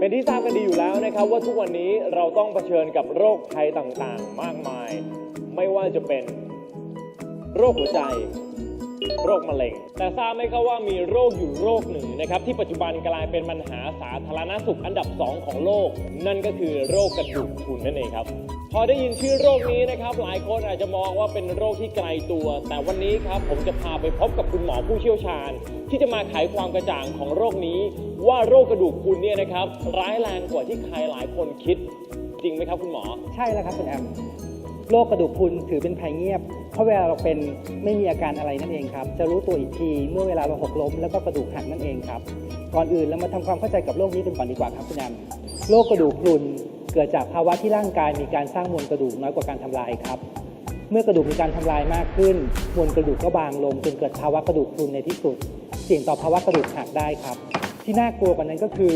เป็นที่ทราบกันดีอยู่แล้วนะครับ ว่าทุกวันนี้เราต้องเผชิญกับโรคภัยต่างๆ มากมาย ไม่ว่าจะเป็น โรคหัวใจ โรคมะเร็ง แต่ทราบไหมครับว่ามีโรคอยู่โรคหนึ่งนะครับที่ปัจจุบันกลายเป็นปัญหาสาธารณสุขอันดับสองของโลก นั่นก็คือโรคกระดูกพรุนนั่นเองครับ พอได้ยินชื่อโรคนี้นะครับ หลายคนอาจจะมองว่าเป็นโรคที่ไกลตัว แต่วันนี้ครับผมจะพาไปพบกับคุณหมอผู้เชี่ยวชาญ ที่จะมาไขความกระจ่างของโรคนี้ ว่าโรคกระดูกพรุนเนี่ยนะครับร้ายแรงกว่าที่ใครหลายคนคิด จริงไหมครับคุณหมอ ใช่แล้วครับคุณแอม โรคกระดูกพรุนถือเป็นภัยเงียบ เพราะเวลาเราเป็นไม่มีอาการอะไรนั่นเองครับ จะรู้ตัวอีกทีเมื่อเวลาเราหกล้มแล้วก็กระดูกหักนั่นเองครับ ก่อนอื่นเรามาทำความเข้าใจกับโรคนี้กันก่อนดีกว่าครับคุณแอมโรคกระดูกพรุนเกิดจากภาวะที่ร่างกายมีการสร้างมวลกระดูกน้อยกว่าการทำลายครับ เมื่อกระดูกมีการทำลายมากขึ้น มวลกระดูกก็บางลงจนเกิดภาวะกระดูกพรุนในที่สุด เสี่ยงต่อภาวะกระดูกหักได้ครับ ที่น่ากลัวกว่านั้นก็คือ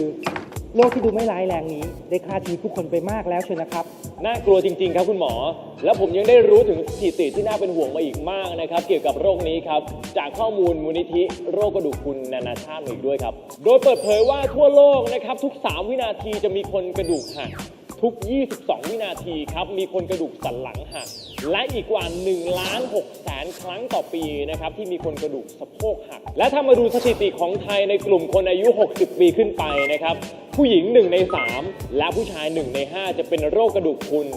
โรคที่ดูไม่ร้ายแรงนี้ได้ฆ่าชีวิตผู้คนไปมากแล้วเชียวนะครับ น่ากลัวจริง ๆ ครับคุณหมอ แล้วผมยังได้รู้ถึงสถิติที่น่าเป็นห่วงมาอีกมากนะครับ เกี่ยวกับโรคนี้ครับ จากข้อมูลมูลนิธิ โรคกระดูกพรุนนานาชาติมาอีกด้วยครับ โดยเปิดเผยว่าทั่วโลกนะครับ ทุก 3 วินาทีจะมีคนกระดูกหักทุก 22 วินาทีครับมีคนกระดูกสันหลังหักและอีกกว่า1ล้าน6 นครั้งต่อปีนะครับที่มีคนกระดูกสะโพกหัก และถ้ามาดูสถิติของไทยในกลุ่มคนอายุ 60 ปีขึ้นไปนะครับผู้หญิง 1 ใน 3 และผู้ชาย 1 ใน 5 จะเป็นโรคกระดูกพรุน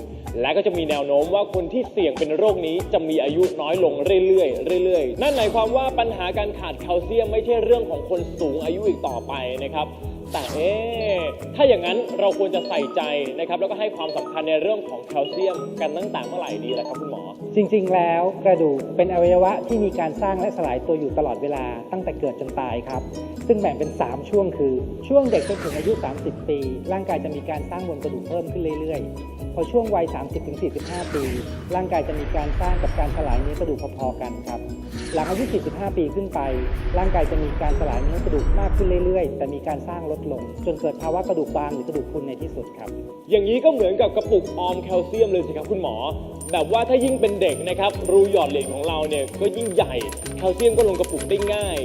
และก็จะมีแนวโน้มว่าคนที่เสี่ยงเป็นโรคนี้จะมีอายุน้อยลงเรื่อยๆเรื่อยๆ นั่นหมายความว่าปัญหาการขาดแคลเซียมไม่ใช่เรื่องของคนสูงอายุอีกต่อไปนะครับ แต่เอ๊ะถ้าอย่างนั้นเราควรจะใส่ใจนะครับ แล้วก็ให้ความสำคัญในเรื่องของแคลเซียมกันตั้งแต่เมื่อไหร่ดีล่ะครับคุณหมอ จริงๆ แล้วกระดูกเป็นอวัยวะที่มีการสร้างและสลายตัวอยู่ตลอดเวลาตั้งแต่เกิดจนตายครับ ซึ่งแบ่งเป็น 3 ช่วงคือ ช่วงเด็กจนถึงอายุ 30 ปี ร่างกายจะมีการสร้างมวลกระดูกเพิ่มขึ้นเรื่อยๆ พอช่วงวัย 30-45 ปี ร่างกายจะมีการสร้างกับการสลายเนื้อกระดูกพอๆกันครับ หลังอายุ 45 ปีขึ้นไป ร่างกายจะมีการสลายเนื้อกระดูกมากขึ้นเรื่อยๆ แต่มีการสร้างลดลง จนเกิดภาวะกระดูกบางหรือกระดูกพรุนในที่สุดครับ อย่างนี้ก็เหมือนกับกระปุกออมแคลเซียมเลยสิครับคุณหมอ แบบว่าถ้ายิ่งเป็นเด็กนะครับรูหยอดเหรียญของเราเนี่ยก็ยิ่งใหญ่แคลเซียมก็ลงกระปุกได้ง่าย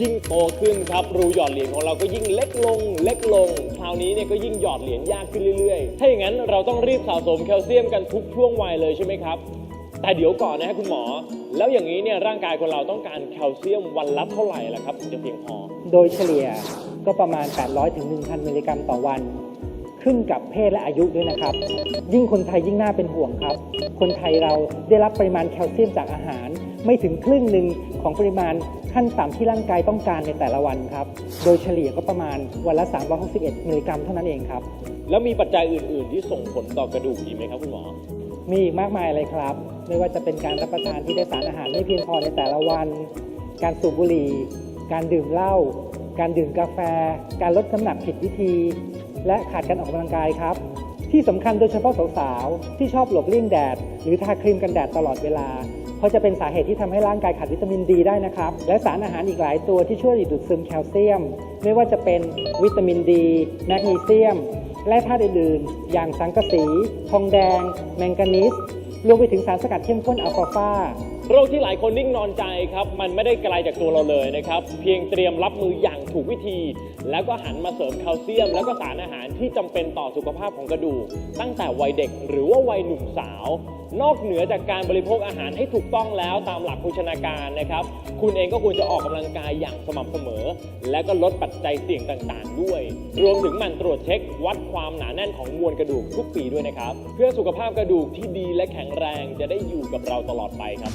ยิ่งโตขึ้นครับรูหยอดเหรียญของเราก็ยิ่งเล็กลง เล็กลง คราวนี้เนี่ยก็ยิ่งหยอดเหรียญยากขึ้นเรื่อยๆ ถ้าอย่างนั้นเราต้องรีบสะสมแคลเซียมกันทุกช่วงวัยเลยใช่ไหมครับแต่เดี๋ยวก่อนนะฮะคุณหมอ แล้วอย่างนี้เนี่ยร่างกายคนเราต้องการแคลเซียมวันละเท่าไหร่ล่ะครับถึงจะเพียงพอ โดยเฉลี่ย ก็ประมาณ 800ถึง1,000 มิลลิกรัมต่อวัน ขึ้นกับเพศและอายุด้วยนะครับ ยิ่งคนไทยยิ่งน่าเป็นห่วงครับ คนไทยเราได้รับปริมาณแคลเซียมจากอาหาร ไม่ถึงครึ่งหนึ่งของปริมาณขั้นต่ำที่ร่างกายต้องการในแต่ละวันครับ โดยเฉลี่ยก็ประมาณวันละ 361 มิลลิกรัมเท่านั้นเองครับ แล้วมีปัจจัยอื่น ๆ ที่ส่งผลต่อกระดูกอีกไหมครับคุณหมอ มีอีกมากมายเลยครับ ไม่ว่าจะเป็นการรับประทานที่ได้สารอาหารไม่เพียงพอในแต่ละวัน การสูบบุหรี่ การดื่มเหล้า การดื่มกาแฟ การลดน้ำหนักผิดวิธี และขาดการออกกำลังกายครับ ที่สำคัญโดยเฉพาะสาวๆที่ชอบหลบเลี่ยงแดด หรือทาครีมกันแดดตลอดเวลา เพราะจะเป็นสาเหตุที่ทำให้ร่างกายขาดวิตามินดีได้นะครับ และสารอาหารอีกหลายตัวที่ช่วยดูดซึมแคลเซียม ไม่ว่าจะเป็นวิตามินดีแมกนีเซียม และธาตุอื่นๆ อย่างสังกะสี ทองแดง แมงกานีสรวมไปถึงสารสกัดเข้มข้นอัลฟาฟาโรคที่หลายคนนิ่งนอนใจครับ มันไม่ได้ไกลจากตัวเราเลยนะครับ เพียงเตรียมรับมืออย่าง ถูกวิธี แล้วก็หันมาเสริมแคลเซียม แล้วก็สารอาหารที่จำเป็นต่อสุขภาพของกระดูก ตั้งแต่วัยเด็กหรือว่าวัยหนุ่มสาว นอกเหนือจากการบริโภคอาหารให้ถูกต้องแล้วตามหลักโภชนาการนะครับ คุณเองก็ควรจะออกกำลังกายอย่างสม่ำเสมอ และก็ลดปัจจัยเสี่ยงต่างๆ ด้วย รวมถึงหมั่นตรวจเช็ควัดความหนาแน่นของมวลกระดูกทุกปีด้วยนะครับ เพื่อสุขภาพกระดูกที่ดีและแข็งแรงจะได้อยู่กับเราตลอดไปครับ